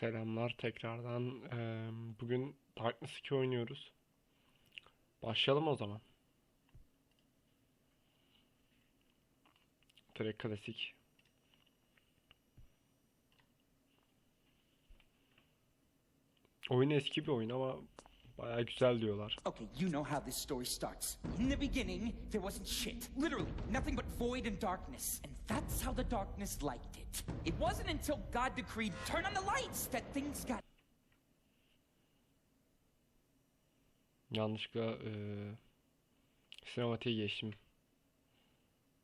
Selamlar tekrardan. Eee, bugün Darkness 2 oynuyoruz. Başlayalım o zaman. Direkt klasik. Oyun eski bir oyun ama bayağı güzel diyorlar. Okay, you know how this story starts. In the beginning, there wasn't shit. Literally, nothing but void and darkness. And that's how the darkness liked it. It wasn't until God decreed, turn on the lights, that things got Yanlışlıkla eee sinematiğe geçtim.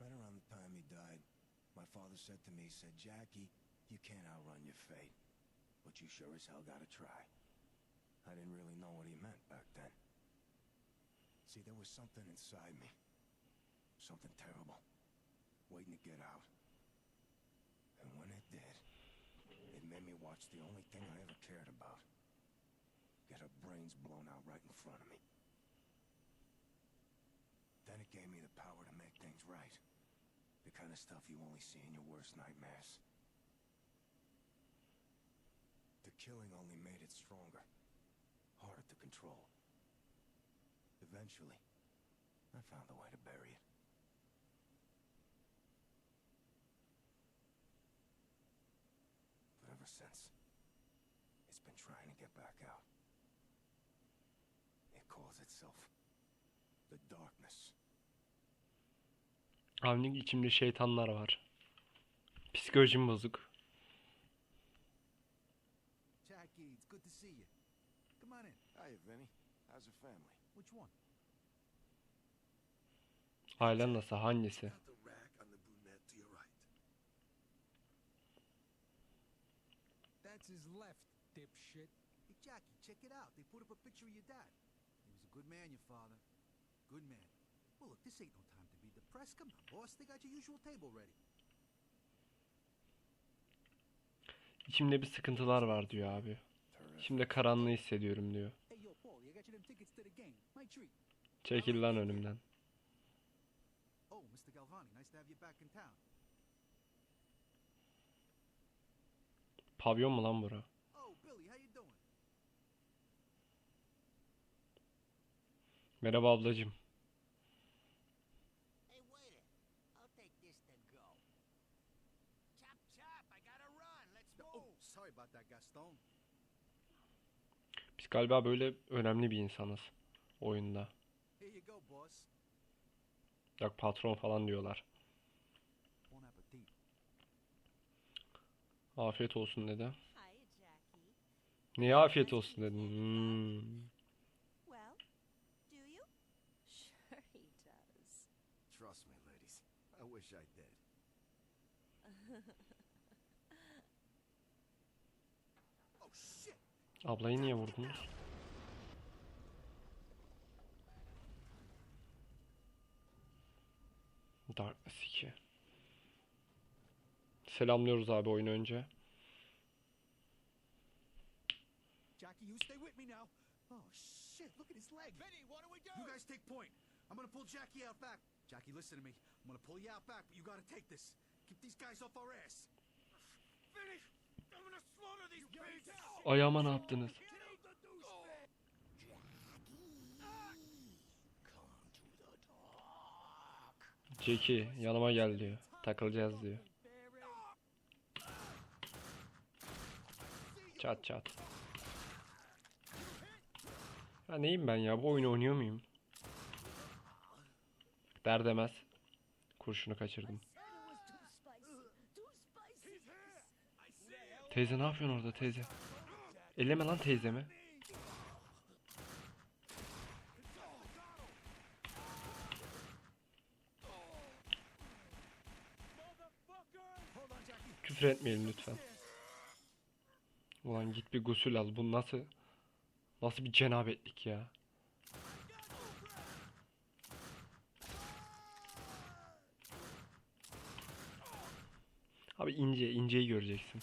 Right around the time he died, my father said to me, he said, Jackie, you can't outrun your fate. But you sure as hell gotta try. I didn't really know what he meant back then. See, there was something inside me. Something terrible. Waiting to get out. And when it did, it made me watch the only thing I ever cared about. Get her brains blown out right in front of me. Then it gave me the power to make things right. The kind of stuff you only see in your worst nightmares. The killing only made it stronger, control. Eventually, I found a way to bury it. But ever since, it's been trying to get back out. It calls itself the Darkness. Avnik içimde şeytanlar var. Psikolojim bozuk. Jackie, it's good to see you. Come on in. Hiya, Vinny. How's your family? Which one? Ailen nasıl? Hangisi? That's his left, dipshit. Hey, Jackie, check it out. They put up a picture of your dad. He was a good man, your father. Good man. Well, look, this ain't no time to be depressed. Come on, boss. They got your usual table ready. İçimde bir sıkıntılar var diyor abi. Şimdi karanlığı hissediyorum diyor. Çekil lan önümden. Oh, Mr. Galvani, nice to have you back in town. Pavyon mu lan bura? Oh? Merhaba ablacım. Hey, waiter, I'll take this to go. Chop, chop, I gotta run. Let's move. Oh, sorry about that, Gaston. Biz galiba böyle önemli bir insanız oyunda. Yok patron falan diyorlar. Afiyet olsun dedi. Niye afiyet olsun dedin? Hmm. Well, do you? Sure he does. Trust me, ladies. I wish I did. Oh, shit. Ablayı niye vurdunuz? Darkness 2. Selamlıyoruz abi oyun önce. Jackie, you stay with me now. Oh, shit. Look at his leg. Vinny, what do we do? You guys take point. I'm gonna pull Jackie out back. Jackie, listen to me. I'm gonna pull you out back, but you gotta take this. Keep these guys off our ass. Vinny, Ayağıma ne yaptınız? Jackie yanıma gel diyor. Takılacağız diyor. Çat çat. Ya neyim ben ya? Bu oyunu oynuyor muyum? Der demez. Kurşunu kaçırdım. Teyze ne yapıyorsun orada teyze? Elleme lan teyzemi. Küfür etmeyelim lütfen. Ulan git bir gusül al. Bu nasıl nasıl bir cenabetlik ya? Abi ince, inceyi göreceksin.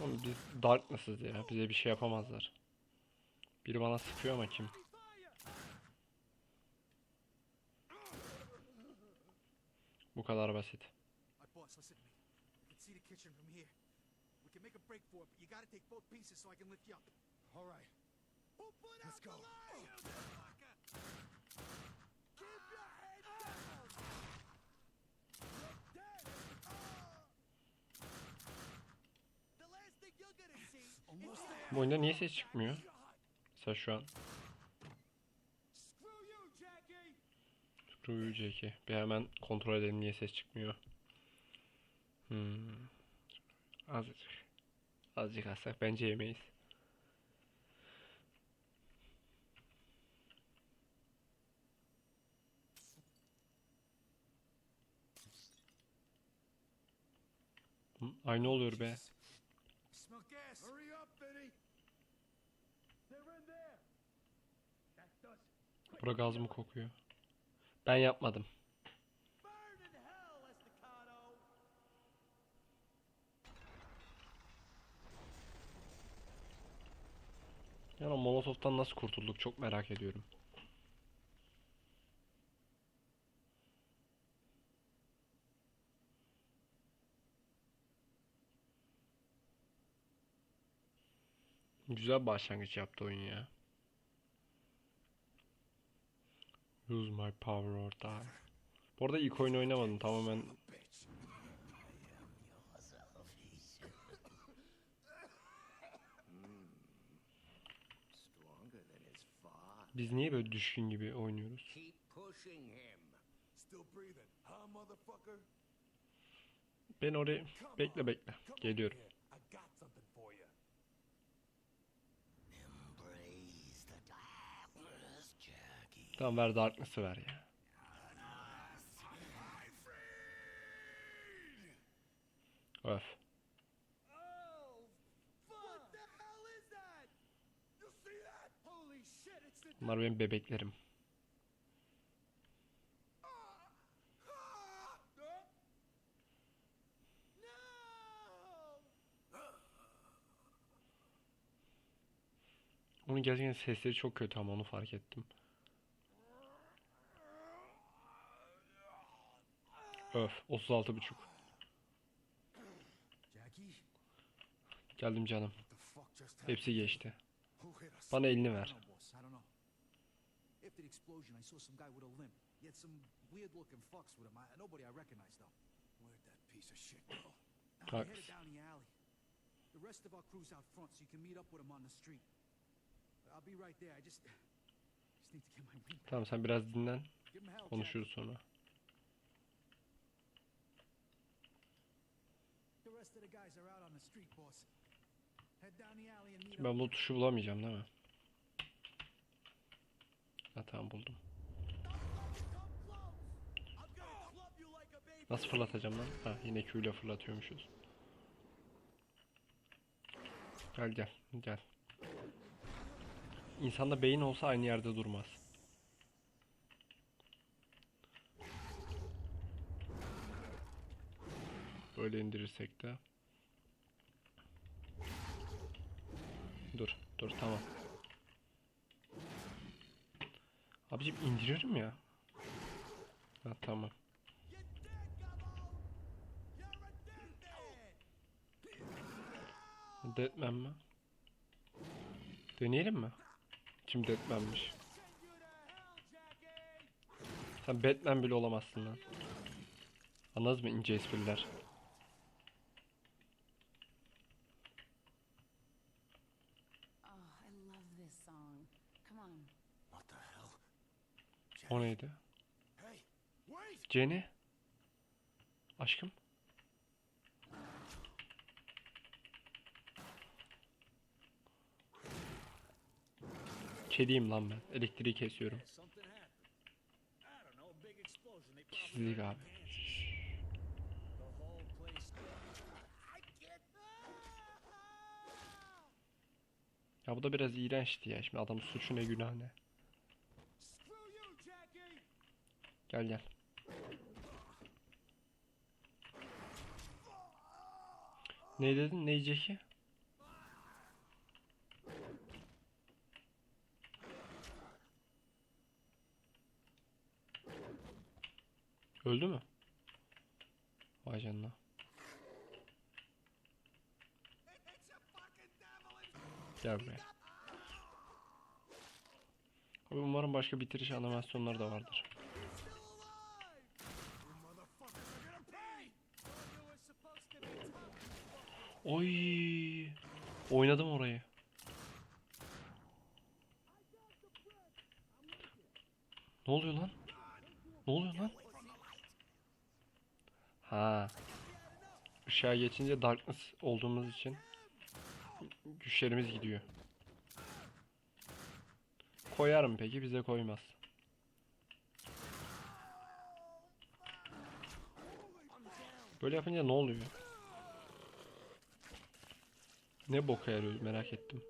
Oğlum biz Darkness'ız ya. Bize bir şey yapamazlar. Biri bana sıkıyor ama kim? Bu kadar basit. Boss, listen to me. I can see the kitchen from here. We can make a break for it, but you gotta take both pieces so I can lift you up. All right. Let's go. The last thing you're gonna see Almost there. Bu oyunda niye ses çıkmıyor? Mesela şu an. Screw you, Jackie! Bir hemen kontrol edelim niye ses çıkmıyor. Hmm. Azıcık. Azıcık assak bence yemeyiz. Hı, Aynı oluyor be. Bura gaz mı kokuyor? Ben yapmadım. Yani Molotov'tan nasıl kurtulduk çok merak ediyorum. Güzel başlangıç yaptı oyun ya. Use my power or die. Bu arada ilk oyunu oynamadım tamamen biz niye böyle düşkün gibi oynuyoruz? Ben oraya bekle bekle geliyorum. here. I got something for you. Embrace the darkness, Jackie. Tamam ver Darkness'ı ver ya. Öf. Bunlar benim bebeklerim. Onun gerçekten sesleri çok kötü ama onu fark ettim. Öf 36 buçuk. Geldim canım. Hepsi geçti. Bana elini ver. After. Tamam sen biraz dinlen. Konuşuruz sonra. The rest of the guys are out on the street, boss. Head down the alley and meet Şimdi ben bu tuşu bulamayacağım değil mi? Ha tamam buldum. Nasıl fırlatacağım lan? Ha yine Q ile fırlatıyormuşuz. Gel gel gel. İnsanda beyin olsa aynı yerde durmaz. Böyle indirirsek de. Dur, dur tamam. Abicim indiriyorum ya. Ha tamam. Deadman mi? Deneyelim mi? Kim Deadman'miş? Sen Batman bile olamazsın lan. Anladınız mı ince espriler? Oh, I love this song. Come on. What the hell? O neydi? Jenny? Aşkım? Kediyim lan ben. Elektriği kesiyorum. Kişisizlik abi. Ya bu da biraz iğrençti ya. Şimdi adamın suçu ne günah ne. Gel gel. Ne dedin? Ne Jackie? Öldü mü? Vay canına. Gel buraya. Umarım başka bitiriş animasyonları da vardır. Oy! Oynadım orayı. Ne oluyor lan? Ne oluyor lan? Ha. Işığa geçince darkness olduğumuz için güçlerimiz gidiyor. Koyar mı peki? Bize koymaz. Böyle yapınca ne oluyor? Ne boka yarıyor merak ettim.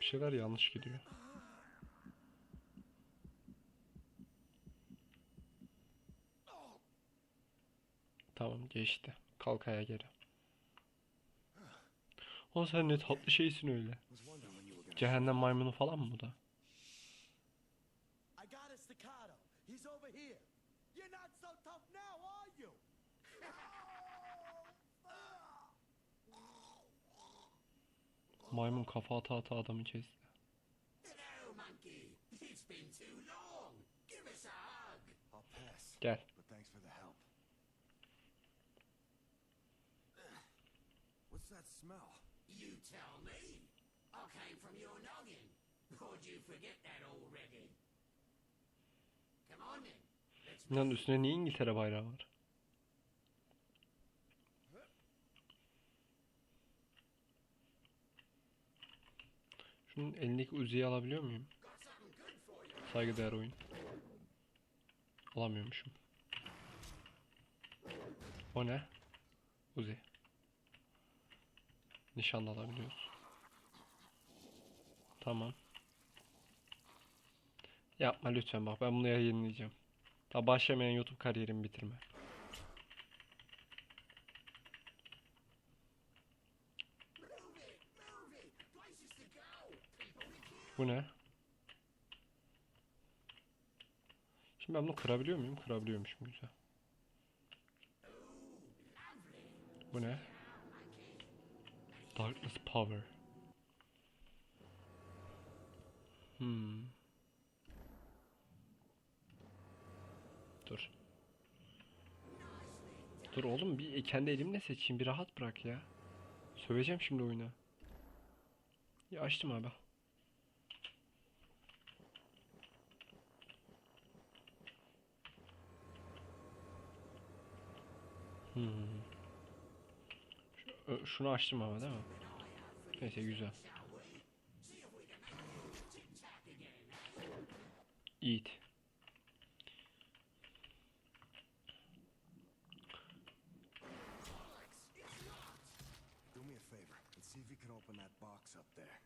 Bir şeyler yanlış gidiyor. Tamam geçti. Kalk ayağa geri. O sen ne tatlı şeysin öyle. Cehennem maymunu falan mı bu da? Maymun kafa ata ata adamı kesti. Gel. What's that smell? You tell me. I came from your noggin. Did you forget that already? Come on then. Bunların üstüne niye İngiltere bayrağı var? Şunun elindeki Uzi'yi alabiliyor muyum? Saygıdeğer oyun. Alamıyormuşum. O ne? Uzi. Nişan alabiliyoruz. Tamam. Yapma lütfen bak ben bunu yayınlayacağım. Daha başlamayan YouTube kariyerimi bitirme. Bu ne? Şimdi ben bunu kırabiliyor muyum? Kırabiliyormuşum güzel. Bu ne? Darkness Power. Hmm. Dur. Dur oğlum bir kendi elimle seçeyim. Bir rahat bırak ya. Söveceğim şimdi oyuna. Ya açtım abi. Hmm. Şunu açtım ama değil mi? Neyse güzel. Eat. Do me a favor and see if you can open that box up there.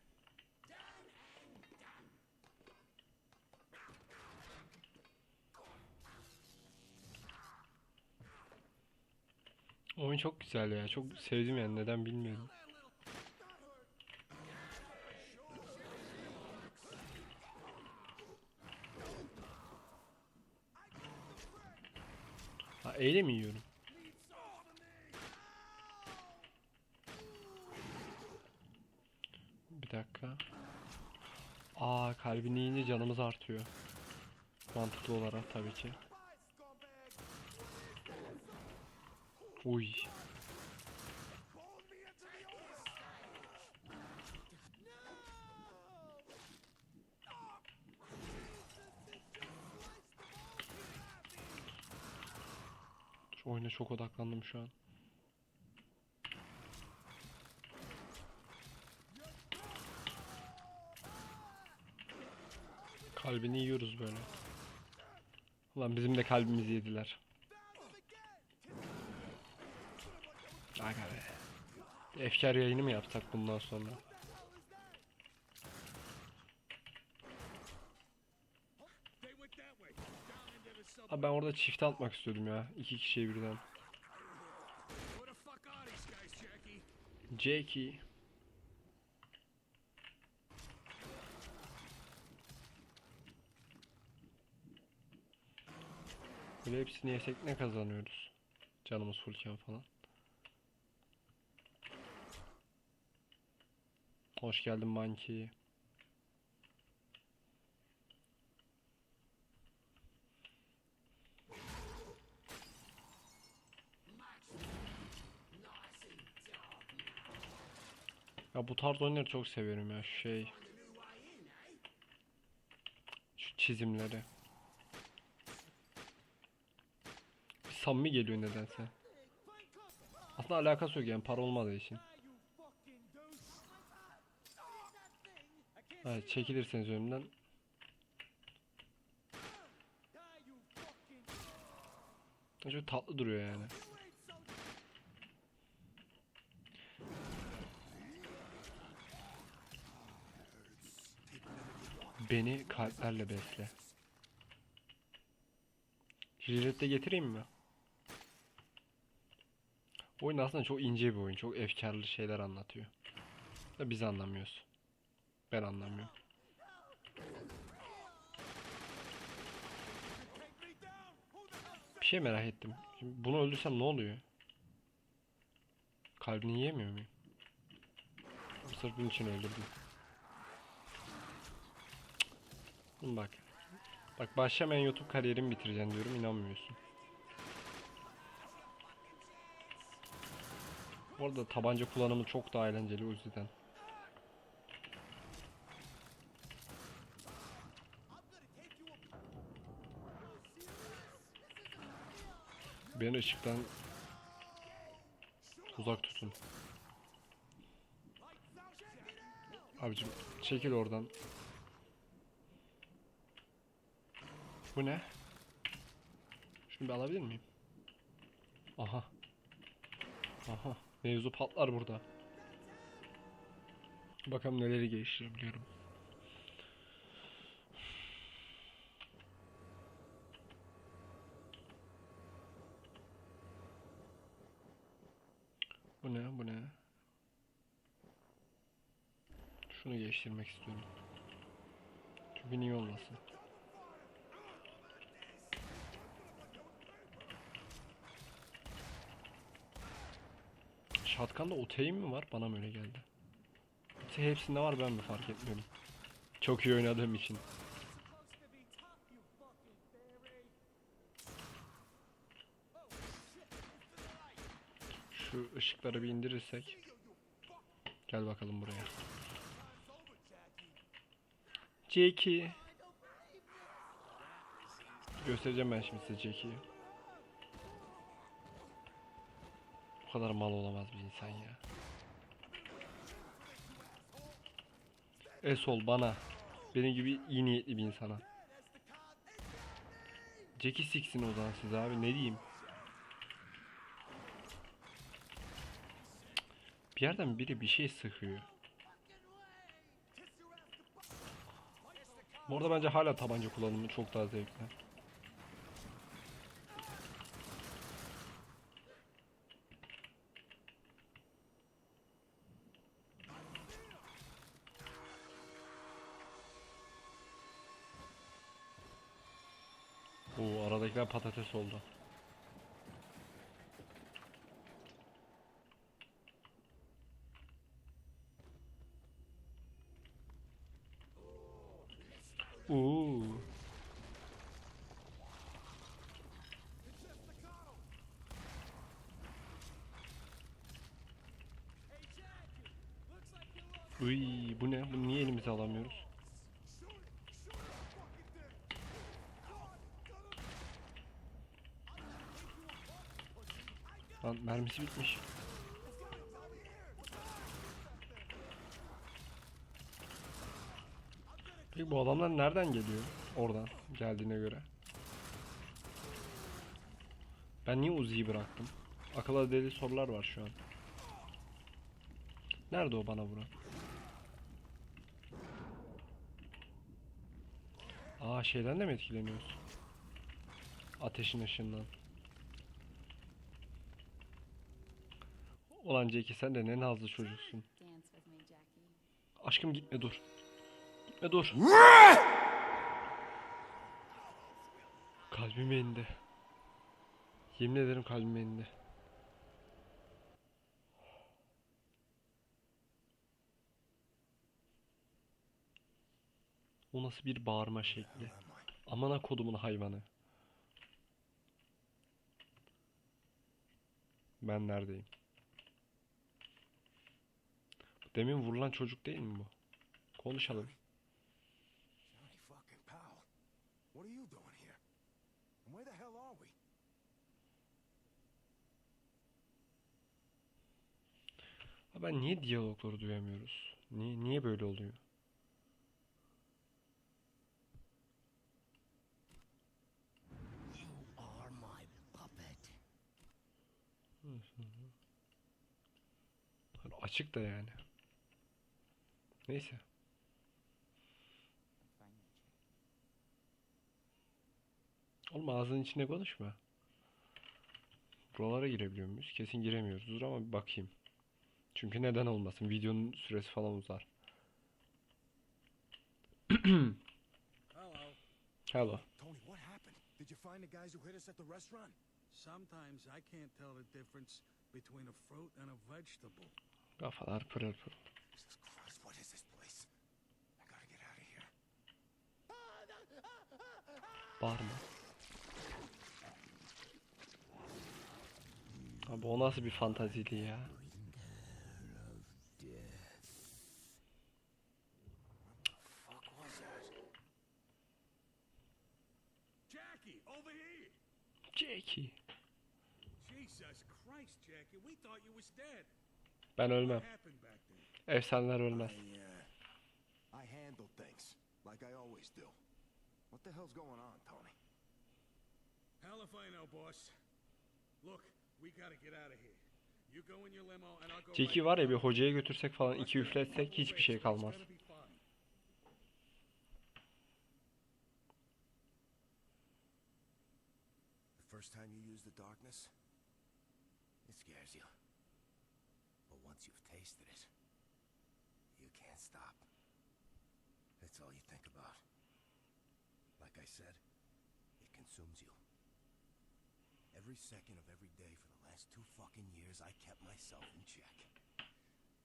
Oyun çok güzel ya. Çok sevdim yani. Neden bilmiyorum. Ha eyle mi yiyorum? Bir dakika. Aa kalbini yiyince canımız artıyor. Mantıklı olarak tabii ki. Uy. Şu oyuna çok odaklandım şu an. Kalbini yiyoruz böyle. Ulan bizim de kalbimizi yediler. Aga be. Efkar yayını mı yapsak bundan sonra? Abi ben orada çifte atmak istiyordum ya. iki kişiye birden. Jackie. Böyle hepsini yesek ne kazanıyoruz? Canımız fullken falan. Hoş geldin Monkey. Ya bu tarz oyunları çok seviyorum ya şey. Şu çizimleri. Bir samimi geliyor nedense. Aslında alakası yok yani para olmadığı için. Evet çekilirseniz önümden. Çok tatlı duruyor yani. Beni kalplerle besle. Jilet'te getireyim mi? Oyun aslında çok ince bir oyun. Çok efkarlı şeyler anlatıyor. Da biz anlamıyoruz. Ben anlamıyorum. Bir şey merak ettim. Şimdi bunu öldürsem ne oluyor? Kalbini yiyemiyor muyum? Sırf bunun için öldürdüm. Bak. Bak başlamayan YouTube kariyerimi bitireceğim diyorum inanmıyorsun. Bu arada tabanca kullanımı çok daha eğlenceli o yüzden. Beni ışıktan uzak tutun. Abicim çekil oradan. Bu ne? Bir alabilir miyim? Aha. Aha. Mevzu patlar burada. Bakalım neleri geliştirebiliyorum. Ne? Bu ne? Şunu geliştirmek istiyorum. Çünkü niye olmasın? Shotgun'da oteyim mi var? Bana mı öyle geldi? Hepsinde var ben mi fark etmiyorum. Çok iyi oynadığım için. Şu ışıkları bir indirirsek. Gel bakalım buraya. Jackie. Göstereceğim ben şimdi size Jackie'yi. Bu kadar mal olamaz bir insan ya. Esol bana. Benim gibi iyi niyetli bir insana. Jackie siksin o zaman siz abi ne diyeyim. Bir yerden biri bir şey sıkıyor. Bu arada bence hala tabanca kullanımı çok daha zevkli. Oo aradakiler patates oldu. Oo. Bu ne? Bunu niye elimize alamıyoruz? Lan mermisi bitmiş. Peki bu adamlar nereden geliyor? Oradan geldiğine göre. Ben niye Uzi'yi bıraktım? Akılda deli sorular var şu an. Nerede o bana vuran? Aa şeyden de mi etkileniyorsun? Ateşin ışığından. Ulan Jackie sen de ne nazlı çocuksun. Aşkım gitme dur. Gitme dur. Kalbime indi. Yemin ederim kalbime indi. O nasıl bir bağırma şekli? Amına kodumun hayvanı. Ben neredeyim? Demin vurulan çocuk değil mi bu? Konuşalım. Johnny fucking Powell. What are you doing here? And where the hell are we? Ben niye diyalogları duyamıyoruz? Niye, niye böyle oluyor? You are my puppet. Hani açık da yani. Neyse. Oğlum ağzının içinde konuşma. Buralara girebiliyor muyuz? Kesin giremiyoruz. Dur ama bir bakayım. Çünkü neden olmasın? Videonun süresi falan uzar. Hello. Hello. Tony, what happened? Did you find the guys who hit us at the restaurant? Sometimes I can't tell the difference between a fruit and a vegetable. Kafalar pırıl pırıl. Bağırma. Abi o nasıl bir fantaziydi ya? Jackie. Jesus Christ, Jackie, we thought you was dead. Ben ölmem. Efsaneler ölmez. I, uh, I handle things like I always do. What the hell's going on, Tony? Hell if I know, boss. Look, we gotta get out of here. You go in your limo and I'll go Jackie right var ya bir hocaya götürsek falan iki üfletsek hiçbir şey kalmaz. first time you use the darkness, it scares you. Once you've tasted it, you can't stop. That's all you think about. Like I said, it consumes you. Every second of every day for the last two fucking years, I kept myself in check.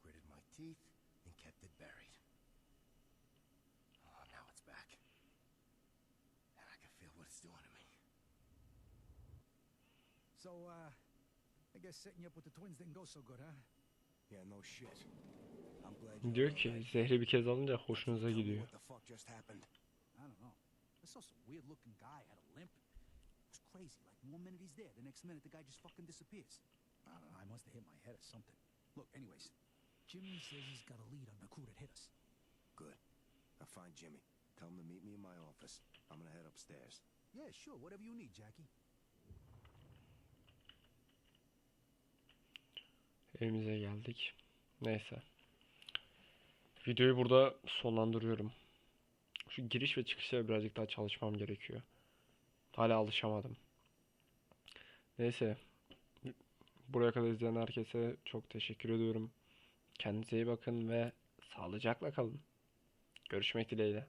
Gritted my teeth and kept it buried. Oh, now it's back. And I can feel what it's doing to me. So, uh, I guess setting you up with the twins didn't go so good, huh? Diyor ki zehri bir kez alınca hoşunuza gidiyor. What the fuck just happened? I don't know. I saw some weird looking guy had a limp. It was crazy. Like one minute he's there, the next minute the guy just fucking disappears. I don't know. I must have hit my head or something. Look, anyways, Jimmy says he's got a lead on the crew that hit us. Good. Now find Jimmy. Tell him to meet me in my office. I'm gonna head upstairs. Yeah, sure. Whatever you need, Jackie. Evimize geldik. Neyse. Videoyu burada sonlandırıyorum. Şu giriş ve çıkışa birazcık daha çalışmam gerekiyor. Hala alışamadım. Neyse. Buraya kadar izleyen herkese çok teşekkür ediyorum. Kendinize iyi bakın ve sağlıcakla kalın. Görüşmek dileğiyle.